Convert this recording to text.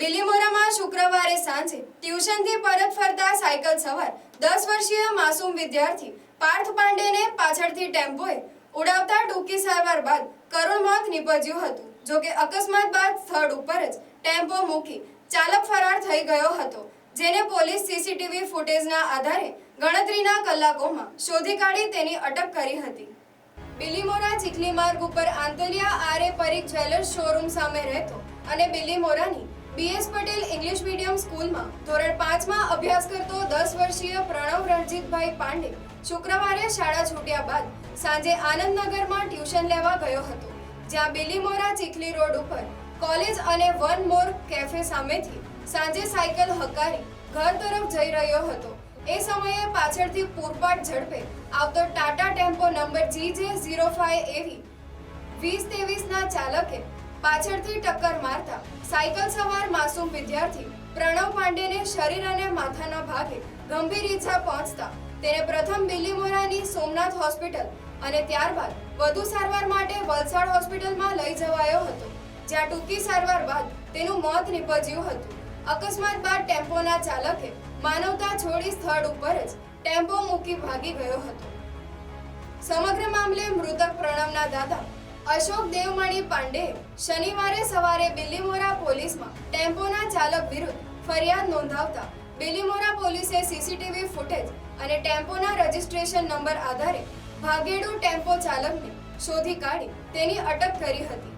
બિલીમોરામાં શુક્રવારે સાંજે ટ્યુશનથી પરત ફરતા સાયકલ સવાર દસ વર્ષીય માસૂમ વિદ્યાર્થી પાર્થ પાંડેને પાછળથી ટેમ્પોએ ઉડાવતા ટૂંકી સારવાર બાદ કરુણ મોત નીપજ્યું હતું જોકે અકસ્માત બાદ સ્થળ ઉપર જ ટેમ્પો મૂકી ચાલક ફરાર થઈ ગયો હતો, જેને પોલીસ સીસીટીવી ફૂટેજના આધારે ગણતરીના કલાકોમાં શોધી કાઢી તેની અટક કરી હતી. બિલીમોરા ચીખલી માર્ગ ઉપર આંતલિયા આરે પરીખ જ્વેલર્સ શોરૂમ સામે રહેતો અને બિલીમોરાની B S Patel English medium સ્કૂલમાં ધોરણ પાંચમાં અભ્યાસ કરતો દસ વર્ષીય પ્રણવ રણજીતભાઈ પાંડે શુક્રવારે શાળા છૂટ્યા બાદ સાંજે આનંદનગરમાં ટ્યુશન લેવા ગયો હતો, જ્યાં બિલીમોરા ચીખલી રોડ ઉપર કોલેજ અને વન મોર કેફે સામેથી સાંજે સાયકલ હકારી ઘર તરફ જઈ રહ્યો હતો. એ સમયે પાછળથી પૂરપાટ ઝડપે આવતો ટાટા ટેમ્પો નંબર જી જે ઝીરો ફાઈવ એવી વીસ ત્રેવીસના ચાલકે પાછળથી ટક્કર મારતા સાયકલ સવાર માસૂમ વિદ્યાર્થી પ્રણવ પાંડેને શરીર અને માથાના ભાગે ગંભીર ઈજા પહોંચતા તેને પ્રથમ બિલીમોરાની સોમનાથ હોસ્પિટલ અને ત્યારબાદ વધુ સારવાર માટે વલસાડ હોસ્પિટલમાં લઈ જવાયો હતો, જ્યાં ટૂંકી સારવાર બાદ તેનું મોત નિપજ્યું હતું. અકસ્માત બાદ ટેમ્પોના ચાલકે માનવતા છોડી સ્થળ ઉપર જ ટેમ્પો મૂકી ભાગી ગયો હતો. સમગ્ર મામલે મૃતક પ્રણવના દાદા અશોક દેવમણી પાંડેએ શનિવારે સવારે બિલીમોરા પોલીસમાં ટેમ્પોના ચાલક વિરુદ્ધ ફરિયાદ નોંધાવતા બિલીમોરા પોલીસે સીસીટીવી ફૂટેજ અને ટેમ્પોના રજિસ્ટ્રેશન નંબર આધારે ભાગેડુ ટેમ્પો ચાલકને શોધી કાઢી તેની અટક કરી હતી.